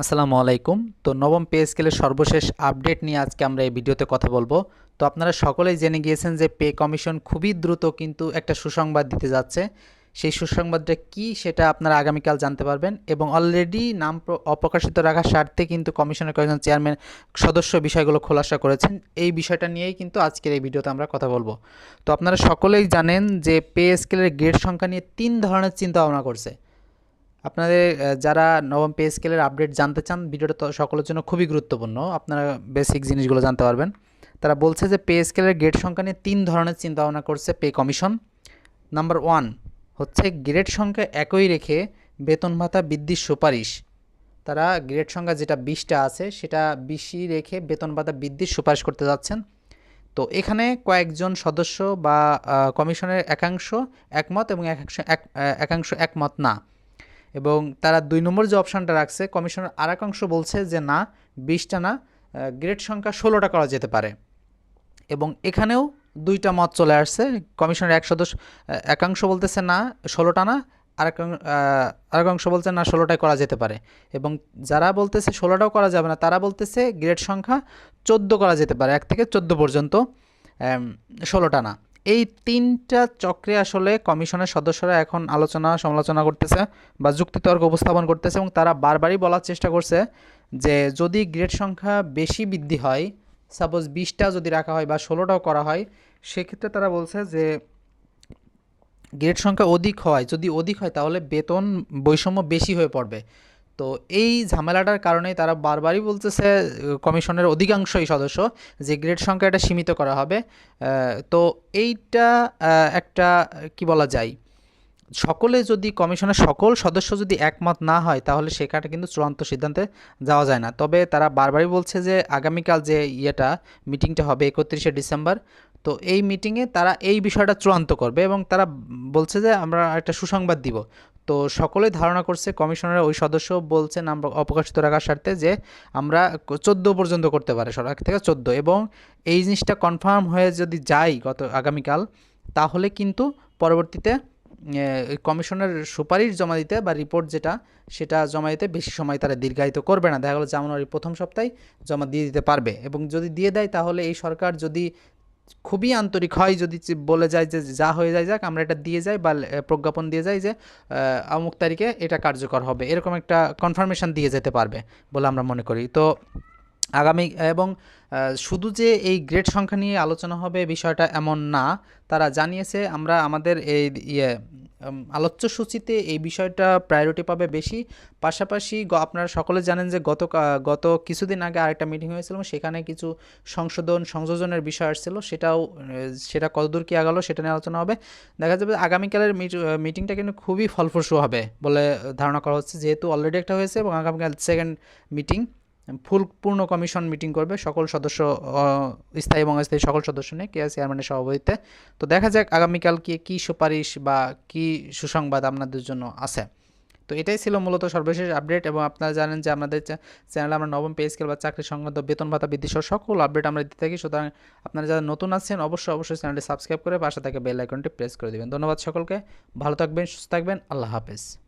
আসসালামু আলাইকুম। তো নবম পে স্কেলের সর্বশেষ আপডেট নিয়ে আজকে আমরা এই ভিডিওতে কথা বলব। তো আপনারা সকলেই জেনে গিয়েছেন যে পে কমিশন খুবই দ্রুত কিন্তু একটা সুসংবাদ দিতে যাচ্ছে। সেই সুসংবাদটা কি সেটা আপনারা আগামীকাল জানতে পারবেন এবং অলরেডি নাম অপ্রকাশিত রাখার স্বার্থে কিন্তু কমিশনের কয়েকজন চেয়ারম্যান সদস্য বিষয়গুলো খোলাসা করেছেন। এই বিষয়টা নিয়েই কিন্তু আজকের এই ভিডিওতে আমরা কথা বলব। তো আপনারা সকলেই জানেন যে পে স্কেলের গ্রেড সংখ্যা নিয়ে তিন ধরনের চিন্তা ভাবনা করছে। আপনাদের যারা নবম পে স্কেলের আপডেট জানতে চান ভিডিওটা তো সকলের জন্য খুবই গুরুত্বপূর্ণ। আপনারা বেসিক জিনিসগুলো জানতে পারবেন। তারা বলছে যে, পে স্কেলের গ্রেড সংখ্যা নিয়ে তিন ধরনের চিন্তা ভাবনা করছে পে কমিশন নাম্বার ওয়ান হচ্ছে গ্রেড সংখ্যা একই রেখে বেতন ভাতা বৃদ্ধির সুপারিশ। তারা গ্রেড সংখ্যা যেটা বিশটা আছে, সেটা বিশই রেখে বেতন ভাতা বৃদ্ধির সুপারিশ করতে যাচ্ছেন। তো এখানে কয়েকজন সদস্য বা কমিশনের একাংশ একমত এবং একাংশ, এক একাংশ একমত না। এবং তারা দুই নম্বর যে অপশানটা রাখছে, কমিশনের আর একাংশ বলছে যে না, বিশটা না গ্রেড সংখ্যা ষোলোটা করা যেতে পারে। এবং এখানেও দুইটা মত চলে আসছে। কমিশনের এক সদস্য একাংশ বলতেছে না, ষোলোটা না আর এক আরেকাংশ বলছে না, ষোলোটাই করা যেতে পারে। এবং যারা বলতেছে ষোলোটাও করা যাবে না, তারা বলতেছে গ্রেড সংখ্যা চোদ্দ করা যেতে পারে, এক থেকে চোদ্দ পর্যন্ত ষোলোটা না। এই তিনটা চক্রে আসলে কমিশনের সদস্যরা এখন আলোচনা, সমালোচনা করতেছে বা যুক্তিতর্ক উপস্থাপন করতেছে এবং তারা বারবারই বলার চেষ্টা করছে যে যদি গ্রেড সংখ্যা বেশি বৃদ্ধি হয় সাপোজ বিশটা যদি রাখা হয় বা ষোলোটাও করা হয়, সেক্ষেত্রে তারা বলছে যে গ্রেড সংখ্যা অধিক হয়, যদি অধিক হয় তাহলে বেতন বৈষম্য বেশি হয়ে পড়বে। তো এই ঝামেলাটার কারণে তারা বারবারই বলতেছে কমিশনের অধিকাংশই সদস্য যে গ্রেড সংখ্যা এটা সীমিত করা হবে। তো এইটা একটা, কি বলা যায় সকলে যদি কমিশনের সকল সদস্য যদি একমত না হয়, তাহলে সেখানে কিন্তু চূড়ান্ত সিদ্ধান্তে যাওয়া যায় না। তবে তারা বারবারই বলছে যে, আগামীকাল যে ইয়েটা, মিটিংটা হবে একত্রিশে ডিসেম্বর, তো এই মিটিংয়ে তারা এই বিষয়টা চূড়ান্ত করবে এবং তারা বলছে যে, আমরা একটা সুসংবাদ দিব। তো সকলে ধারণা করছে, কমিশনের ওই সদস্য বলছেন, আমরা অপ্রকাশিত রাখার স্বার্থে যে, আমরা চোদ্দ পর্যন্ত করতে পারে এক থেকে চোদ্দ। এবং এই জিনিসটা কনফার্ম হয়ে যদি যাই গত, আগামীকাল, তাহলে কিন্তু পরবর্তীতে কমিশনের সুপারিশ জমা দিতে বা রিপোর্ট যেটা, সেটা জমা দিতে বেশি সময় তারা দীর্ঘায়িত করবে না। দেখা গেলো জানুয়ারির প্রথম সপ্তাহে জমা দিয়ে দিতে পারবে এবং যদি দিয়ে দেয় তাহলে এই সরকার যদি খুবই আন্তরিক হয়, যদি বলে যায় যে যা হয়ে যায় যাক, আমরা এটা দিয়ে যাই বা প্রজ্ঞাপন দিয়ে যাই যে অমুক তারিখে এটা কার্যকর হবে। এরকম একটা কনফার্মেশন দিয়ে যেতে পারবে বলে আমরা মনে করি। তো আগামী, এবং শুধু যে এই গ্রেড সংখ্যা নিয়ে আলোচনা হবে বিষয়টা এমন না। তারা জানিয়েছে আমরা আমাদের এই ইয়ে আলোচ্য সূচিতে এই বিষয়টা প্রায়োরিটি পাবে বেশি। পাশাপাশি আপনারা সকলে জানেন যে গত গত কিছুদিন আগে আরেকটা মিটিং হয়েছিল, সেখানে কিছু সংশোধন, সংযোজনের বিষয় আসছিল। সেটাও, সেটা কতদূর কি আগালো সেটা নিয়ে আলোচনা হবে। দেখা যাবে আগামীকালের মিটিংটা কিন্তু খুবই ফলপ্রসূ হবে বলে ধারণা করা হচ্ছে, যেহেতু অলরেডি একটা হয়েছে এবং আগামীকাল সেকেন্ড মিটিং ফুল পূর্ণ কমিশন মিটিং করবে সকল সদস্য স্থায়ী এবং অস্থায়ী সকল সদস্য নিয়ে কে চেয়ারম্যানের সভাপতিত্বে। তো দেখা যাক আগামীকাল কি, কী সুপারিশ বা কি সুসংবাদ আপনাদের জন্য আছে। তো এটাই ছিল মূলত সর্বশেষ আপডেট এবং আপনারা জানেন যে আমাদের চ্যানেলে আমরা নবম পে স্কেল বা চাকরি সংক্রান্ত বেতন ভাতা বৃদ্ধি সহ সকল আপডেট আমরা দিতে থাকি। সুতরাং আপনারা যারা নতুন আছেন অবশ্যই অবশ্যই চ্যানেলটি সাবস্ক্রাইব করে পাশে থেকে বেল আইকনটি প্রেস করে দেবেন। ধন্যবাদ সকলকে। ভালো থাকবেন, সুস্থ থাকবেন। আল্লাহ হাফেজ।